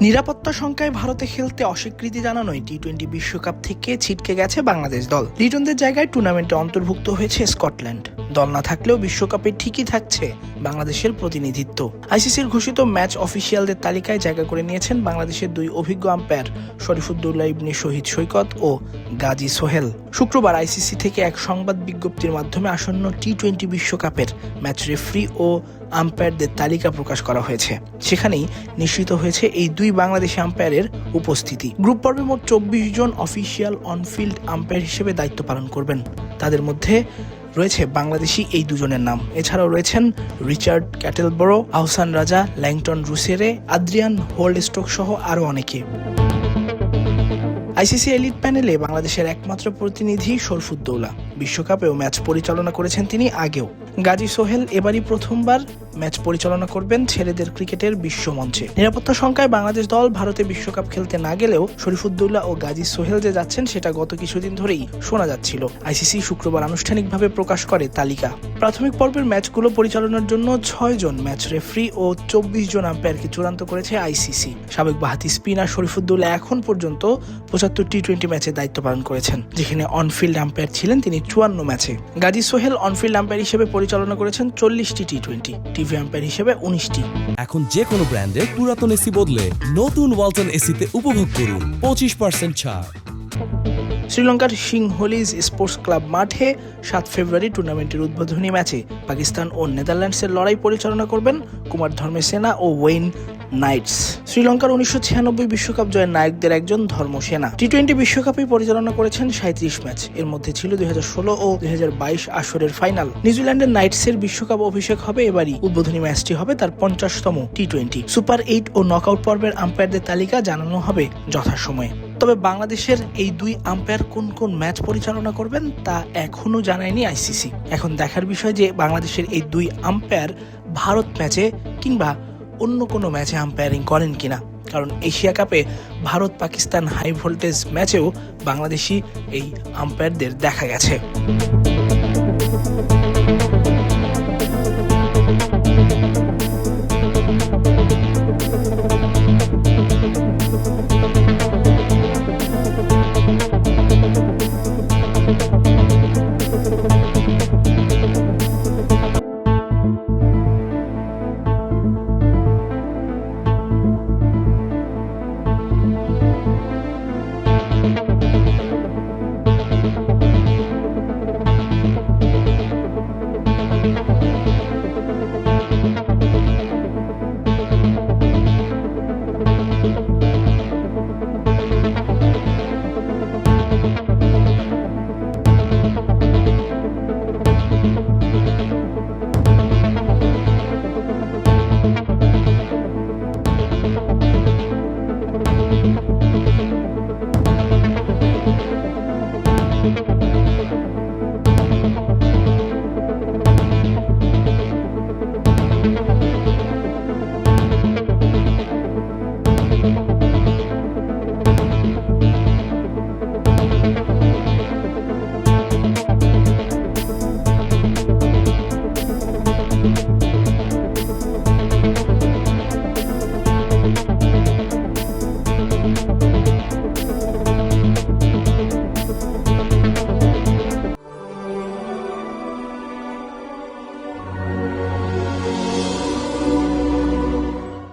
নিরাপত্তা সংখ্যায় ভারতে খেলতে অস্বীকৃতি জানানোয় টি টোয়েন্টি বিশ্বকাপ থেকে ছিটকে গেছে বাংলাদেশ দল। লিটনদের জায়গায় টুর্নামেন্টে অন্তর্ভুক্ত হয়েছে স্কটল্যান্ড। দল না থাকলেও বিশ্বকাপে ঠিকই থাকছে বাংলাদেশের প্রতিনিধিত্ব। আইসিসির ঘোষিত ম্যাচ অফিসিয়ালদের তালিকায় জায়গা করে নিয়েছেন বাংলাদেশের দুই অভিজ্ঞ আম্পায়ার শরীফুদ্দৌল্লা ইবনে শহীদ সৈকত ও গাজী সোহেল। শুক্রবার আইসিসি থেকে এক সংবাদ বিজ্ঞপ্তির মাধ্যমে আসন্ন টি টোয়েন্টি বিশ্বকাপের ম্যাচ রেফারি ও আম্পায়ারদের তালিকা প্রকাশ করা হয়েছে। সেখানেই নিশ্চিত হয়েছে এই দুই বাংলাদেশি আম্পায়ারের উপস্থিতি। গ্রুপ পর্বে মোট চব্বিশ জন অফিসিয়াল অনফিল্ড আম্পায়ার হিসেবে দায়িত্ব পালন করবেন। তাদের মধ্যে রয়েছে বাংলাদেশি এই দুজনের নাম। এছাড়াও রয়েছেন Richard Kettleborough, Ahsan Raza, Langton Rusere, Adrian Holdstock সহ আরও অনেকে। আইসিসি এলিট প্যানেলে বাংলাদেশের একমাত্র প্রতিনিধি শরফুদ্দৌলা বিশ্বকাপেও ম্যাচ পরিচালনা করেছেন তিনি আগেও। গাজী সোহেল এবারই প্রথমবার ম্যাচ পরিচালনা করবেন ছেলেদের ক্রিকেটের বিশ্ব মঞ্চে। নিরাপত্তা সংখ্যায় বাংলাদেশ দল ভারতে বিশ্বকাপ খেলতে না গেলেও শরীফুদ্দৌলা ও গাজী সোহেল যে যাচ্ছেন সেটা গত কিছুদিন ধরেই শোনা যাচ্ছিল। আইসিসি শুক্রবার আনুষ্ঠানিকভাবে প্রকাশ করে তালিকা। প্রাথমিক পর্বের ম্যাচগুলো পরিচালনার জন্য ছয় জন ম্যাচ রেফারি ও চব্বিশ জন আম্পায়ারকে চূড়ান্ত করেছে আইসিসি। সাবেক বাহাতি স্পিনার শরীফুদ্দৌলা এখন পর্যন্ত পঁচাত্তর টি টোয়েন্টি ম্যাচে দায়িত্ব পালন করেছেন যেখানে অনফিল্ড আম্পায়ার ছিলেন তিনি চুয়ান্ন ম্যাচে। গাজী সোহেল অনফিল্ড আম্পায়ার হিসেবে পরিচালনা করেছেন চল্লিশটি টি টোয়েন্টি টিভি আম্পায়ার হিসেবে উনিশটি। এখন যে কোনো ব্র্যান্ডের পুরাতন এসি বদলে নতুন ওয়ালটন এসিতে উপভোগ করুন পঁচিশ পার্সেন্ট ছাড়। শ্রীলঙ্কার সিংহলিজ স্পোর্টস ক্লাব মাঠে সাত ফেব্রুয়ারি টুর্নামেন্টের উদ্বোধনী ম্যাচে পাকিস্তান ও নেদারল্যান্ডসের লড়াই পরিচালনা করবেন কুমার ধর্মেসেনা ও ওয়েইন নাইটস। শ্রীলঙ্কার উনিশশো বিশ্বকাপ জয়ের নায়কদের একজন ধর্মসেনা। টি টোয়েন্টি বিশ্বকাপে পরিচালনা করেছেন সাঁত্রিশ ম্যাচ। এর মধ্যে ছিল দু হাজার ষোলো ও দু হাজার বাইশ আসরের ফাইনাল। নিউজিল্যান্ডের নাইটসের বিশ্বকাপ অভিষেক হবে এবারই। উদ্বোধনী ম্যাচটি হবে তার পঞ্চাশতম টি টোয়েন্টি সুপার এইট ও নকআউট পর্বের আম্পায়ারদের তালিকা জানানো হবে যথাসময়ে। তবে বাংলাদেশের এই দুই আম্পায়ার কোন কোন ম্যাচ পরিচালনা করবেন তা এখনও জানায়নি আইসিসি। এখন দেখার বিষয় যে বাংলাদেশের এই দুই আম্পায়ার ভারত ম্যাচে কিংবা অন্য কোনো ম্যাচে আম্পায়ারিং করেন কিনা। কারণ এশিয়া কাপে ভারত পাকিস্তান হাই ভোল্টেজ ম্যাচেও বাংলাদেশি এই আম্পায়ারদের দেখা গেছে।